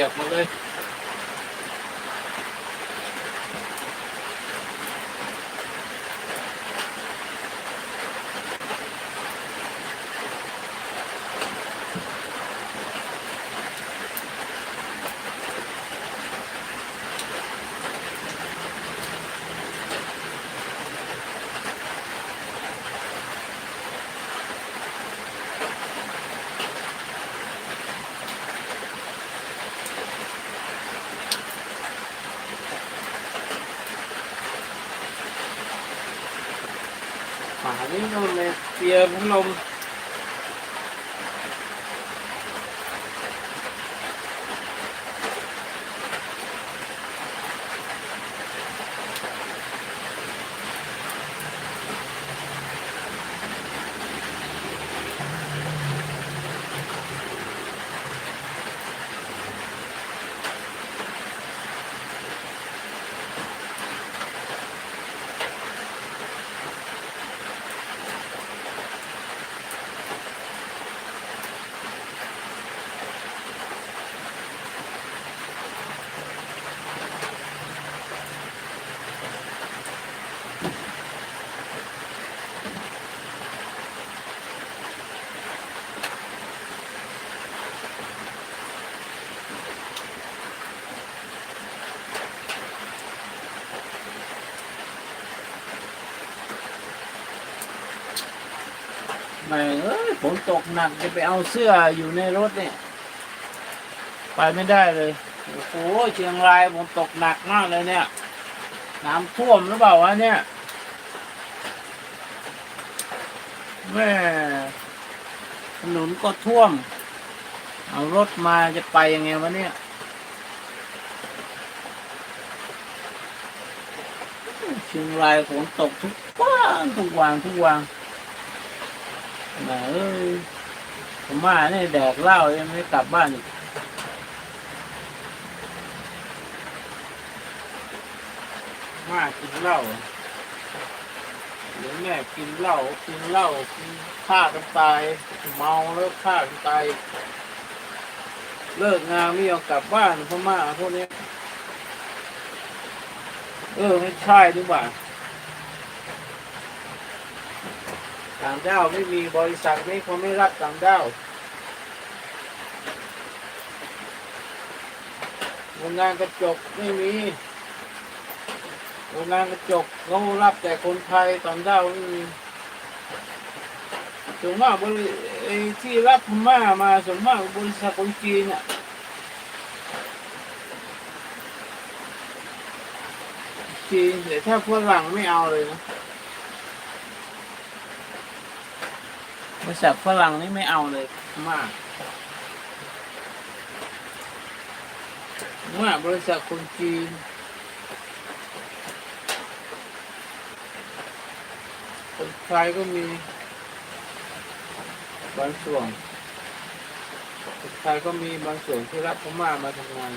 ยก หมดเลยหมานี่นอนเลยเปียร์พัดลม ไม่เอ้ยฝนตกหนักจะไปเอาเสื้ออยู่ในรถเนี่ยไปไม่ได้เลยโอ้โหเชียงรายฝนตกหนักมากเลยเนี่ย น้ำท่วมหรือเปล่าวะเนี่ยแม่ถนนก็ท่วม เอารถมาจะไปยังไงวะเนี่ยเชียงรายฝนตกทุกวันทุกวันทุกวัน แหมเอ้ยผมมาเนี่ยแดกเหล้ายังไม่กลับบ้านอีกมากินเหล้าเดี๋ยวแม่กินเหล้ากินเหล้ากินฆ่ากันตาย เมาแล้วฆ่ากันตายเลิกงานไม่ยอมกลับบ้านพม่าพวกนี้ เออไม่ใช่หรือเปล่า ต่างด้าวไม่มีบริษัทนี้เขาไม่รับต่างด้าวโรงงานกระจกไม่มีโรงงานกระจกเขารับแต่คนไทยต่างด้าวไม่มีส่วนมากบริที่รับพม่ามาส่วนมากบริษัทคนจีนอะจีนแต่ถ้าฝรั่งไม่เอาเลยนะ บริษัทฝรั่งนี่ไม่เอาเลยมากมากบริษัทคนจีนคนไทยก็มีบางส่วนคนไทยก็มีบางส่วนที่รับพม่ามาทำงาน